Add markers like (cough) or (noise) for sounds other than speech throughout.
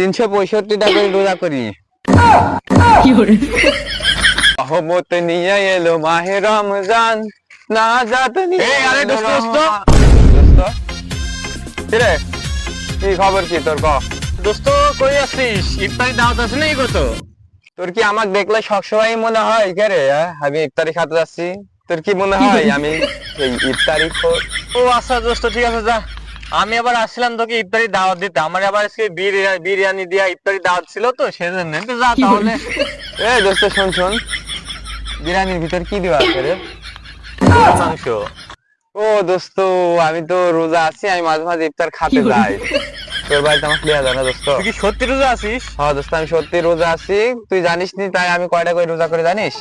তিনশো পঁয়ষট্টিটা করে। রোজা করি? রহমত নিয়ে এলো মাহে রমজান। না এই, আরে দোস্ত, দোস্ত। দোস্ত কি খবর কি তোর ক? দোস্ত কই আছিস? ইফতারি দাওয়াত আছে নাকি কত তোর কি আমাকে দেখলে সবসময় মনে হয় কে রে হ্যাঁ? আমি ইফতারি খেতে যাচ্ছি। তোর কি মনে হয় আমি এই ইফতারি ও আচ্ছা দোস্ত ঠিক আছে যা। আমি আবার আসছিলাম তোকে ইফতারি দাওয়াত দিতে। আমার আবার আজকে বিরিয়ানি দিয়া ইফতারি দাওয়াত ছিল তো সেজন্য। তো যা তাহলে। (laughs) এ দোস্ত শোন শোন। বিরিয়ানির ভিতর কি দেওয়া আছে রে? মাংস। ও দোস্ত আমি তো রোজা আছি আমি মাঝে মাঝে ইফতার খাতে যাই। তোর বাড়িতে আমাকে লিয়া যায় না দোস্ত। তুই কি সত্যি রোজা আছিস? হ্যাঁ দোস্ত আমি সত্যি রোজা আছি। তুই জানিস নি তাই আমি কয়টা করে রোজা করে জানিস?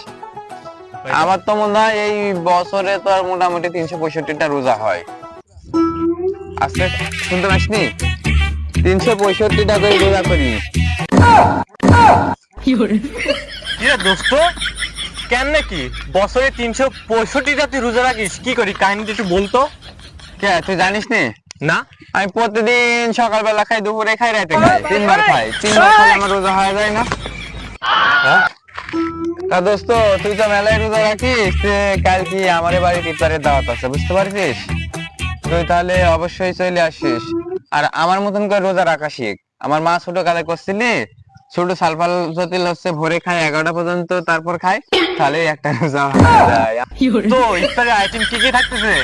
আমার তো মনে হয় এই বছরে তো আর মোটামুটি তিনশো পঁয়ষট্টিটা রোজা হয়। আজকে শুনতে পাসনি? তিনশো পঁয়ষট্টিটা করে রোজা করি। দোস্ত? কেন নাকি? বছরে তিনশো পঁয়ষট্টিটা তুই রোজা রাখিস? কি করি কাহিনীটা একটু বলতো? কে তুই জানিস নি? না। আমি প্রতিদিন সকালবেলা খাই দুপুরে খাই রাতে খাই তিনবার খাই। তিনবার খাই আমার রোজা হয়ে যায় না। হ্যাঁ? তা দোস্ত তুই তো মেলায় রোজা রাখিস কাল কি আমার বাড়ি ইফতারের দাওয়াত আছে বুঝতে পারছিস? তুই তাহলে অবশ্যই চলে আসিস। আর আমার মতন করে রোজা রাখা শিখ। আমার মা ছোট কালে করছিলি ছোট সালফাল জটিল হচ্ছে ভোরে খায় এগারোটা পর্যন্ত তারপর খায় তাহলে একটা রোজা তো ইফতারের আইটেম কি কি থাকতেছে?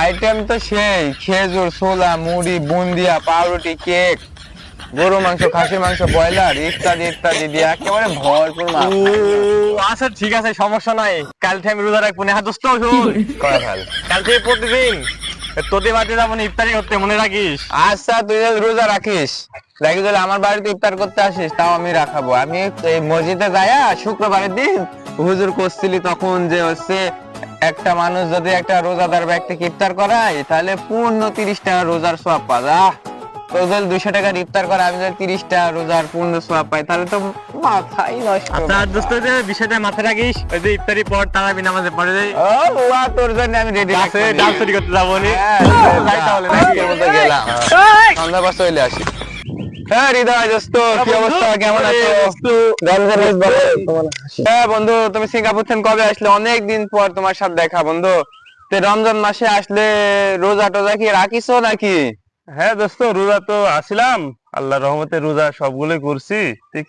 আইটেম তো সেই খেজুর ছোলা মুড়ি বুন্দিয়া পাউরুটি কেক। গরু মাংস খাসির মাংস ব্রয়লার ইত্যাদি ইত্যাদি দিয়ে একেবারে ভরপুর মাছ। আচ্ছা ঠিক আছে সমস্যা নাই। কাল থেকে আমি রোজা রাখব না হ্যাঁ দোস্ত শোন কাল থেকে প্রতিদিন তোদের বাড়িতে যাব না ইফতারি করতে মনে রাখিস? আচ্ছা তুই রোজা রাখিস দেখি যদি আমার বাড়িতে ইফতার করতে আসিস তাও আমি রাখাবো। আমি এই মসজিদে যাইয়া শুক্রবারের দিন হুজুর করছিলি তখন যে হচ্ছে একটা মানুষ যদি একটা রোজাদার ব্যক্তিকে ইফতার করায় তাহলে পূর্ণ তিরিশ টাকা রোজার সব পাওয়া দুশো টাকার ইফতার করে আমি যদি তিরিশ টাকা রোজার পূর্ণ সব পাই তাহলে তো মাথাই নষ্ট আচ্ছা আর দোস্ত যে বিষয়টা মাথায় রাখিস ওই যে ইফতারি পর তারাবি নামাজে পড়ে যাই ও বাবা, তোর জন্য আমি রেডি ডান্স চুরি করতে যাব নি। হ্যাঁ, যাই তাহলে নাকি? আজকের মতো গেলাম। সন্ধ্যা চলে আসি। হ্যাঁ হৃদয় দোস্ত কি বন্ধু? অবস্থা? কেমন আছো? আরে রমজান বেশ ভালো। হ্যাঁ বন্ধু তুমি সিঙ্গাপুর থেকে কবে আসলে? অনেক দিন পর তোমার সাথে দেখা বন্ধু। রমজান মাসে আসলে রোজা টোজা কি রাখিছো নাকি? হ্যাঁ দোস্ত, রোজা তো আসলাম। আল্লাহ রহমতে রোজা সবগুলোই করছি।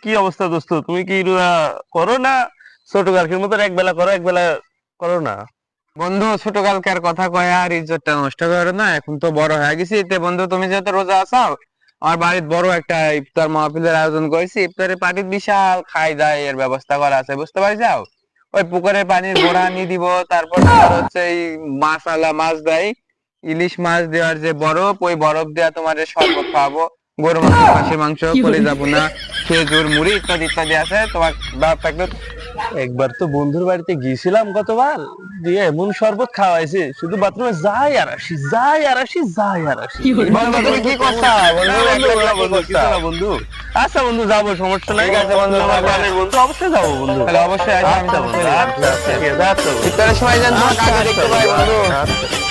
কি অবস্থা দোস্ত? তুমি কি রোজা করো না ছোট কালকের মতো এক বেলা করো এক বেলা করো না? বন্ধু ছোট কালকার কথা কয় আর ইজ্জতটা নষ্ট করো না। এখন তো বড় হয়ে গেছি। তে বন্ধু, তুমি যেহেতু রোজা আছো, আমার বাড়ির বড় একটা ইফতার মাহফিলের আয়োজন করেছি। ইফতারের পার্টির বিশাল খাই দাই এর ব্যবস্থা করা আছে, বুঝতে পারছ? ওই পুকুরের পানির গোড়া নিয়ে দিব, তারপর হচ্ছে এই মাছ আলা মাছ দেয়। ইলিশ মাছ দেওয়ার যে বরফ ওই বরফ দেওয়া তোমার শরবত খাওয়াবো গরু মাংস খাসির মাংস করে যাব না খেজুর মুড়ি ইত্যাদি ইত্যাদি আছে তোমার বাপ থাকলে একবার তো বন্ধুর বাড়িতে গিয়েছিলাম গতবার দিয়ে এমন শরবত খাওয়াইছে শুধু বাথরুমে যাই আর আসি যাই আর আসি যাই আর আসি বন্ধু কি করছা বন্ধু আচ্ছা বন্ধু যাব সমস্যা নাই আছে, বন্ধু, বন্ধু অবশ্যই যাব বন্ধু তাহলে অবশ্যই আসবে, আমি আচ্ছা। আচ্ছা আচ্ছা আচ্ছা সময় তোমাকে আগে দেখতে পাই বন্ধু আচ্ছা।